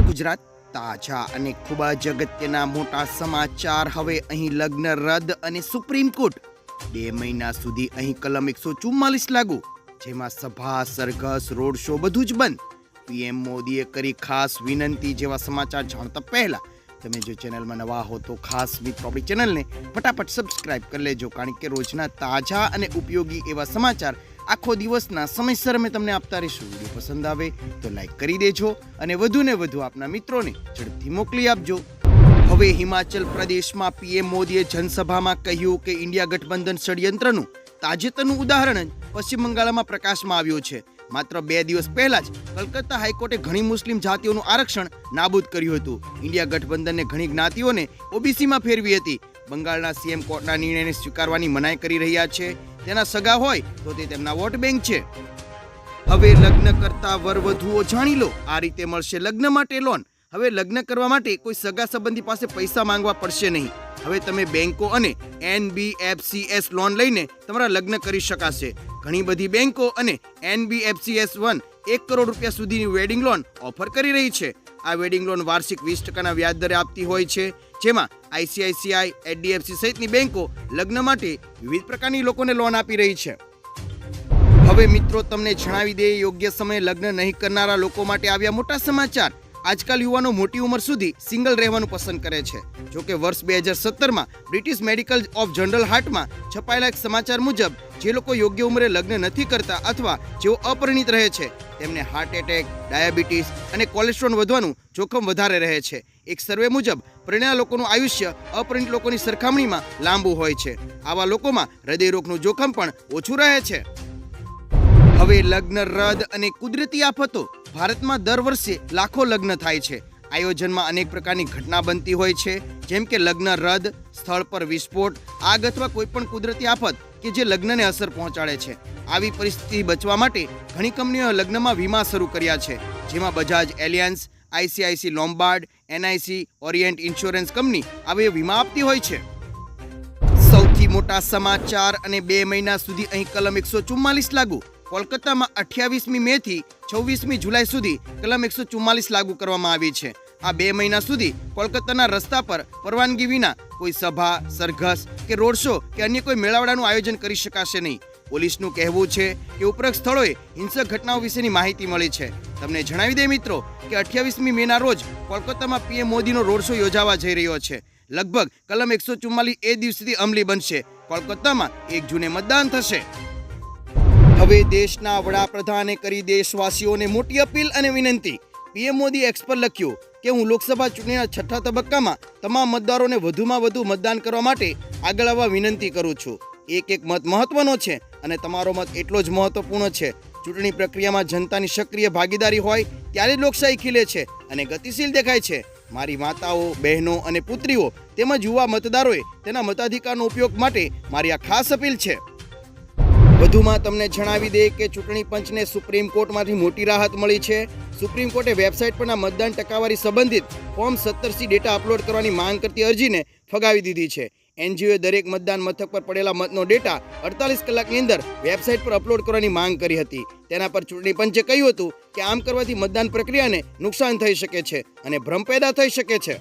નમસ્કાર ગુજરાત, તાજા અને ખૂબ જ અગત્યના મોટા સમાચાર. હવે અહીં લગ્ન રદ અને સુપ્રીમ કોર્ટ બે મહિના સુધી અહીં કલમ એકસો ચુમ્માલીસ લાગુ, જેમાં સભા, સરઘસ, રોડ શો બધું જ બંધ. પીએમ મોદીએ કરી ખાસ વિનંતી જેવા સમાચાર જાણતા પહેલા તમે જો ચેનલમાં નવા હો તો ખાસ મિત્રો આપણી ચેનલને ફટાફટ સબસ્ક્રાઇબ કરી લેજો, કારણ કે રોજના તાજા અને ઉપયોગી એવા સમાચાર આખો દિવસના સમયસર અમે તમને આપતા રહીશું વીડિયો પસંદ આવે તો લાઈક કરી દેજો અને વધુ ને વધુ આપના મિત્રોને ઝડપથી મોકલી આપજો. હવે હિમાચલ પ્રદેશમાં પીએમ મોદીએ જનસભામાં કહ્યું કે ઇન્ડિયા ગઠબંધન ષડયંત્રનું તાજેતરનું ઉદાહરણ જ પશ્ચિમ બંગાળમાં પ્રકાશમાં આવ્યું છે. માત્ર બે દિવસ પહેલા જ કલકત્તા હાઈકોર્ટે ઘણી મુસ્લિમ જાતિઓનું આરક્ષણ નાબૂદ કર્યું હતું. ઇન્ડિયા ગઠબંધનને ઘણી જ્ઞાતિઓને ઓબીસીમાં ફેરવી હતી. બંગાળના સીએમ કોર્ટના નિર્ણયને સ્વીકારવાની મનાઈ કરી રહ્યા છે. તેના સગા હોય, તો તે તેમના વોટ બેંક છે. હવે લગ્ન કરતા વરવધુઓ જાણી લો, આ રીતે મળશે લગ્ન માટે લોન. હવે લગ્ન કરવા માટે કોઈ સગા સંબંધી પાસે પૈસા માંગવા પડશે નહીં. હવે તમે બેંકો અને એનબીએફસીએસ લોન લઈને તમારા લગ્ન કરી શકાશે. ઘણી બધી બેંકો અને એનબીએફસીએસ વન એક કરોડ રૂપિયા સુધીની વેડિંગ લોન ઓફર કરી રહી છે. આ વેડિંગ લોન વાર્ષિક વીસ ટકાના વ્યાજ દરે આપતી હોય છે, જેમાં આઈસીઆઈસીઆઈ, એચડીએફસી સહિતની બેંકો લગ્ન માટે વિવિધ પ્રકારની લોકોને લોન આપી રહી છે. હવે મિત્રો, તમને જણાવી દે યોગ્ય સમયે લગ્ન નહીં કરનારા લોકો માટે આવ્યા મોટા સમાચાર. આજકાલ યુવાનો મોટી ઉંમર સુધી સિંગલ રહેવાનું પસંદ કરે છે. જો કે વર્ષ બે હજાર સત્તરમાં બ્રિટિશ મેડિકલ ઓફ જનરલ હાર્ટમાં છપાયેલા એક સમાચાર મુજબ, જે લોકો યોગ્ય ઉંમરે લગ્ન નથી કરતા અથવા જેઓ અપરિણિત રહે છે, તેમને હાર્ટ એટેક ડાયાબિટીસ અને કોલેસ્ટ્રોલ વધવાનું જોખમ વધારે રહે છે. એક સર્વે મુજબ, પરિણ્યા લોકોનું આયુષ્ય અપરિણિત લોકોની સરખામણીમાં લાંબુ હોય છે. આવા લોકોમાં હૃદયરોગનું જોખમ પણ ઓછું રહે છે. હવે લગ્ન, રદ અને કુદરતી આફતો ભારતમાં દર વર્ષે લાખો લગ્ન થાય છે. આયોજનમાં અનેક પ્રકારની ઘટના બનતી હોય છે. જેમ કે લગ્ન, રદ, સ્થળ પર વિસ્ફોટ, આગ અથવા કોઈ પણ કુદરતી આફત કે જે લગ્નને અસર પહોંચાડે છે. આવી પરિસ્થિતિ બચવા માટે ઘણી કંપનીઓએ લગ્નમાં વીમા શરૂ કર્યા છે. જેમાં Bajaj Allianz ICICI Lombard, NIC Orient insurance company આવી વીમા આપતી હોય છે. સૌથી મોટા સમાચાર અને બે મહિના સુધી અહીં કલમ એકસો ચુમ્માલીસ લાગુ. કોલકાતામાં અઠ્યાવીસમી મે થી છવ્વીસમી જુલાઈ સુધી કલમ એકસો ચુમ્માલીસ લાગુ કરવામાં આવી છે. આ બે મહિના સુધી કોલકાતાના રસ્તા પર પરવાનગી વિના કોઈ સભા, સરઘસ કે રોડ શો કે અન્ય કોઈ મેળાવડાનું આયોજન કરી શકાશે નહીં. પોલીસનું કહેવું છે કે ઉપરોક્ત સ્થળોએ હિંસક ઘટનાઓ વિશેની માહિતી મળી છે. તમને જણાવી દે મિત્રો કે અઠ્યાવીસમી મેના રોજ કોલકાતામાં પીએમ મોદીનો રોડ શો યોજાવા જઈ રહ્યો છે. લગભગ કલમ એકસો ચુમ્માલીસ એ દિવસથી અમલી બનશે. કોલકાતામાં એક જૂને મતદાન થશે. હવે દેશના વડાપ્રધાને કરી દેશવાસીઓને મોટી અપીલ અને વિનંતી. પીએમ મોદી એક્સ પર લખ્યું કે હું લોકસભા ચૂંટણીના છઠ્ઠા તબક્કામાં તમામ મતદારોને વધુમાં વધુ મતદાન કરવા માટે આગળ આવવા વિનંતી કરું છું. એક એક મત મહત્વનો છે. અને તમારો મત એટલો જ મહત્વપૂર્ણ છે. ચૂંટણી પ્રક્રિયામાં જનતાની સક્રિય ભાગીદારી હોય ત્યારે લોકશાહી ખીલે છે અને ગતિશીલ દેખાય છે. મારી માતાઓ, બહેનો અને પુત્રીઓ તેમજ યુવા મતદારોએ તેના મતાધિકારનો ઉપયોગ માટે મારી આ ખાસ અપીલ છે. વધુમાં તમને જણાવી દે કે ચૂંટણી પંચને સુપ્રીમ કોર્ટમાંથી મોટી રાહત મળી છે. સુપ્રીમ કોર્ટે વેબસાઇટ પરના મતદાન ટકાવારી સંબંધિત ફોર્મ સત્તરસી ડેટા અપલોડ કરવાની માંગ કરતી અરજીને ફગાવી દીધી છે. એનજીઓએ દરેક મતદાન મથક પર પડેલા મતનો ડેટા અડતાલીસ કલાકની અંદર વેબસાઇટ પર અપલોડ કરવાની માંગ કરી હતી. તેના પર ચૂંટણી પંચે કહ્યું હતું કે આમ કરવાથી મતદાન પ્રક્રિયાને નુકસાન થઈ શકે છે અને ભ્રમ પેદા થઈ શકે છે.